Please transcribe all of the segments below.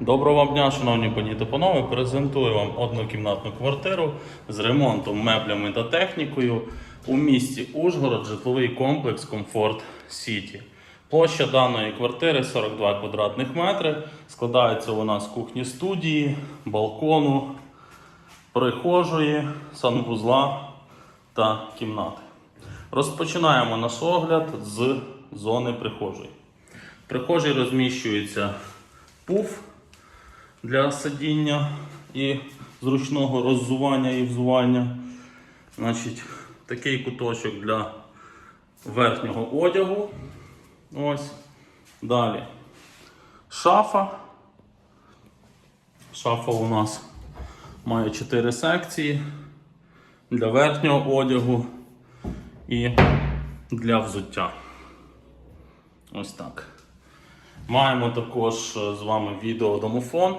Доброго вам дня, шановні пані та панове. Презентую вам однокімнатну квартиру з ремонтом, меблями та технікою у місті Ужгород, житловий комплекс Комфорт Сіті. Площа даної квартири 42 квадратних метри. Складається вона з кухні студії, балкону, прихожої, санвузла та кімнати. Розпочинаємо наш огляд з зони прихожої. В прихожій розміщується пуф для сидіння і зручного роззування і взування. Значить, такий куточок для верхнього одягу. Ось. Далі. Шафа. Шафа у нас має 4 секції для верхнього одягу і для взуття. Ось так. Маємо також е, з вами відеодомофон.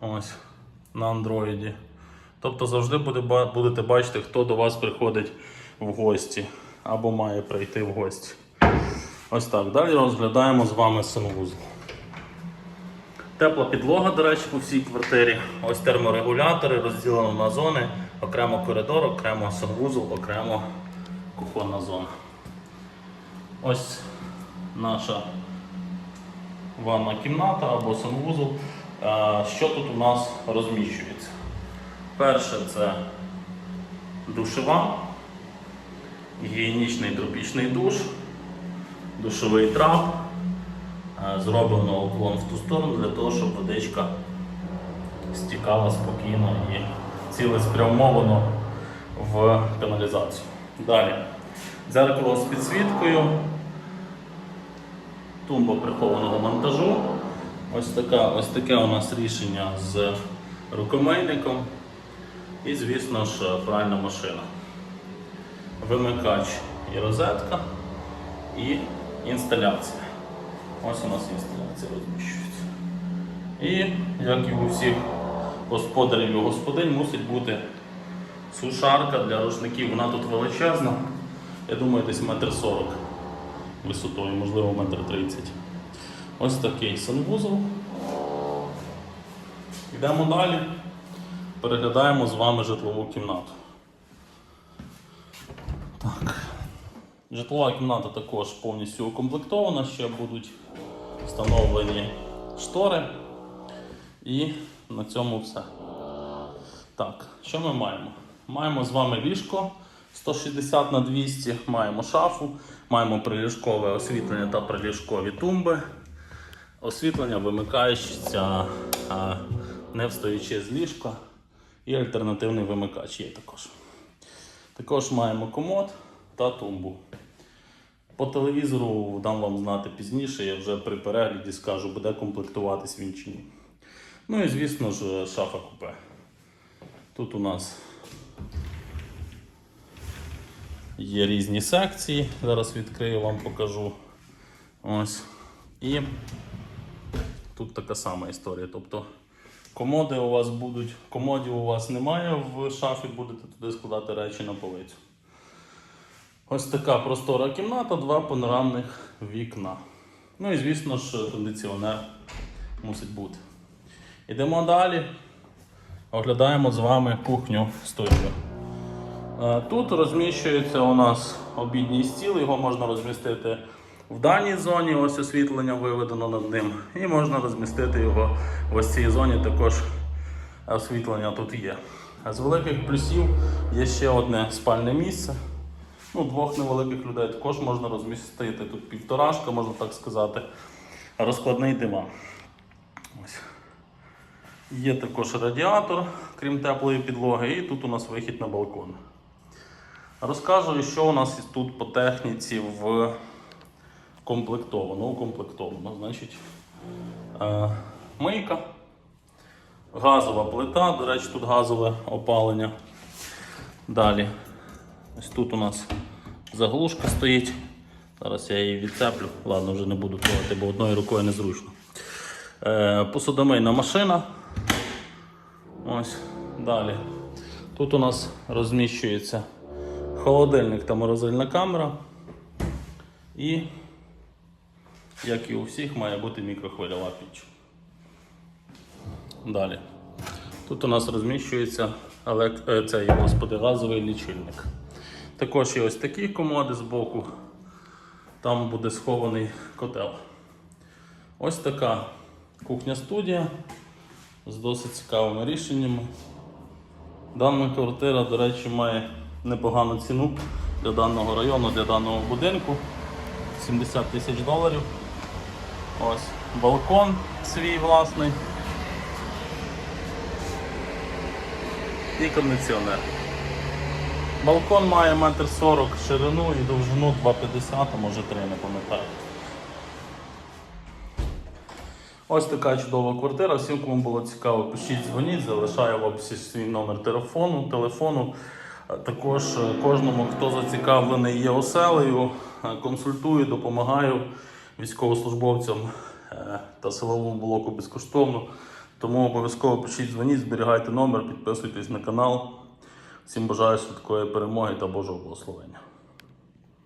Ось на андроїді. Тобто завжди будете бачити, хто до вас приходить в гості або має прийти в гості. Ось так. Далі розглядаємо з вами санвузол. Тепла підлога, до речі, по всій квартирі. Ось терморегулятори розділено на зони, окремо коридор, окремо санвузол, окремо кухонна зона. Ось наша ванна кімната або санвузол. Е, Що тут у нас розміщується? Перше це душева, гігієнічний тропічний душ, душовий трап. Е, Зроблено уклон в ту сторону для того, щоб водичка стікала спокійно і цілеспрямовано в каналізацію. Далі. Дзеркало з підсвіткою, тумба прихованого монтажу. Ось, така, ось таке у нас рішення з рукомийником. І, звісно ж, пральна машина. Вимикач і розетка і інсталяція. Ось у нас інсталяція розміщується. І, як і у всіх господарів і господинь, мусить бути сушарка для рушників. Вона тут величезна. Я думаю, десь метр сорок висотою, можливо, метр тридцять. Ось такий санвузол. Йдемо далі. Переглядаємо з вами житлову кімнату. Так. Житлова кімната також повністю укомплектована, ще будуть встановлені штори. І на цьому все. Так, що ми маємо? Маємо з вами ліжко 160 на 200, маємо шафу, маємо приліжкове освітлення та приліжкові тумби. Освітлення вимикається не встаючи з ліжка. І альтернативний вимикач є також. Також маємо комод та тумбу. По телевізору дам вам знати пізніше, я вже при перегляді скажу, буде комплектуватись він чи ні. Ну і звісно ж шафа купе. Тут у нас є різні секції. Зараз відкрию вам покажу. Ось. І тут така сама історія. Тобто комоди у вас будуть, комодів у вас немає в шафі, будете туди складати речі на полицю. Ось така простора кімната, два панорамних вікна. Ну і звісно ж, кондиціонер мусить бути. Йдемо далі. Оглядаємо з вами кухню студію. Е, Тут розміщується у нас обідній стіл, його можна розмістити в даній зоні, ось освітлення виведено над ним. І можна розмістити його в ось цій зоні, також освітлення тут є. З великих плюсів є ще одне спальне місце. Ну, двох невеликих людей також можна розмістити. Тут півторашка, можна так сказати. Розкладний диван. Ось. Є також радіатор, крім теплої підлоги, і тут у нас вихід на балкон. Розкажу, що у нас тут по техніці в комплектовано. Укомплектовано. Значить, е, мийка, газова плита, до речі, тут газове опалення. Далі. Ось тут у нас заглушка стоїть. Зараз я її відцеплю. Ладно, вже не буду трогати, бо одною рукою незручно. Е, посудомийна машина. Ось далі. Тут у нас розміщується холодильник та морозильна камера. І, як і у всіх, має бути мікрохвильова піч. Далі. Тут у нас розміщується елек... е, цей, господи, газовий лічильник. Також є ось такі комоди з боку. Там буде схований котел. Ось така кухня-студія з досить цікавими рішеннями. Дана квартира, до речі, має непогану ціну для даного району, для даного будинку. 70 тисяч доларів. Ось балкон свій власний. І кондиціонер. Балкон має 1,40 м ширину і довжину 2,50 а може 3, не пам'ятаю. Ось така чудова квартира. Всім, кому було цікаво, пишіть, дзвоніть, залишаю в описі свій номер телефону. телефону. Також е, кожному, хто зацікавлений є оселею, е, консультую, допомагаю військовослужбовцям е, та силовому блоку безкоштовно. Тому обов'язково пишіть, дзвоніть, зберігайте номер, підписуйтесь на канал. Всім бажаю швидкої перемоги та Божого благословення.